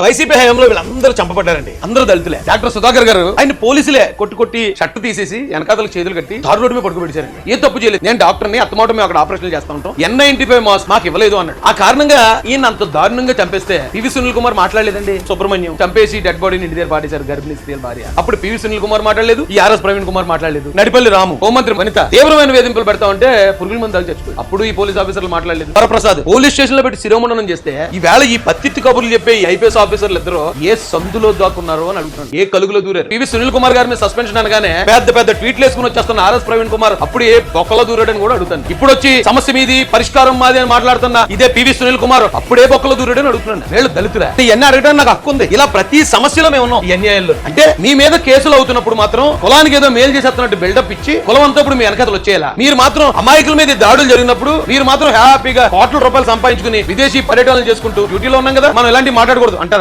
YCP హయాంలో వీళ్ళందరూ చంపబడ్డారండి. అందరూ దళితులే. డాక్టర్ సుధాకర్ గారు. ఆయన పోలీసులే కొట్టి కొట్టి షర్ట్ తీసేసి వెనకాతలకు చేతులు కట్టి తారు రోడ్డు మీద పడుకోబెట్టారండి ఏ తప్పు చేయలేదు. నేను డాక్టర్ని అత్తమాట మేము అక్కడ ఆపరేషన్ చేస్తా ఉంటాం. ఎన్ నైన్టీ ఫైవ్ మాస్ మాకు ఇవ్వలేదు అన్నాడు. ఆ కారణంగా ఈయన అంత దారుణంగా చంపేస్తే పివి సునీల్ కుమార్ మాట్లాడలేదండి. సుబ్రహ్మణ్యం చంపేసి డెడ్ బాడీని ఇంటి దగ్గర పాటేశారు గర్భిణీ స్త్రీల భార్య. అప్పుడు పివి సునీల్ కుమార్ మాట్లాడలేదు. ఈ ఆర్ఎస్ ప్రవీణ్ కుమార్ మాట్లాడలేదు. నడిపల్లి రాము హోంమంత్రి వనిత తీవ్రమైన వేధింపులు పెడతా ఉంటే పురుగుల మంది చచ్చిపోయి అప్పుడు ఈ పోలీస్ ఆఫీసర్లు మాట్లాడలేదు. వరప్రసాద్ పోలీస్ స్టేషన్లో పెట్టి శిరోమండనం చేస్తే ఈవేళ ఈ పత్తిత్తి కబుర్లు చెప్పే ఈ ఐపీఎస్ ఆఫీసర్లు ఇద్దరు ఏ సందులో దాక్కున్నారో అని అడుగుతున్నాను ఏ కలుగులో దూరారు? పివి సునీల్ కుమార్ గారి మీద సస్పెన్షన్ అనగానే పెద్ద పెద్ద ట్వీట్లు వేసుకుని వచ్చేస్తున్న ఆర్ఎస్ ప్రవీణ్ కుమార్ అప్పుడు ఏ బొక్కలో దూరాడని కూడా అడుగుతాను. ఇప్పుడు వచ్చి సమస్య మీది పరిష్కారం మాది అని మాట్లాడుతున్న ఇదే పివి సునీల్ కుమార్ అప్పుడే బొక్కలో దూరాడని అడుగుతున్నాను. వీళ్ళు దళితులే ఇవన్నీ అడగడానికి నాకు హక్కు ఉంది. ఇలా ప్రతి సమస్యలో మేము ఉన్నాం. ఈ అన్యాయాల్లో అంటే మీ మీద కేసులు అవుతున్నప్పుడు మాత్రం కులానికి ఏదో మేలు చేసేస్తున్నట్టు బిల్డప్ ఇచ్చి కులం అంతా ఇప్పుడు మీ వెనకతలు వచ్చేలా మీరు మాత్రం అమాయకుల మీద దాడులు జరిగినప్పుడు మీరు మాత్రం హ్యాపీగా కోట్ల రూపాయలు సంపాదించుకుని విదేశీ పర్యటనలు చేసుకుంటూ డ్యూటీలో ఉన్నాం కదా? మనం ఇలాంటి మాట్లాడకూడదు. అంటారు.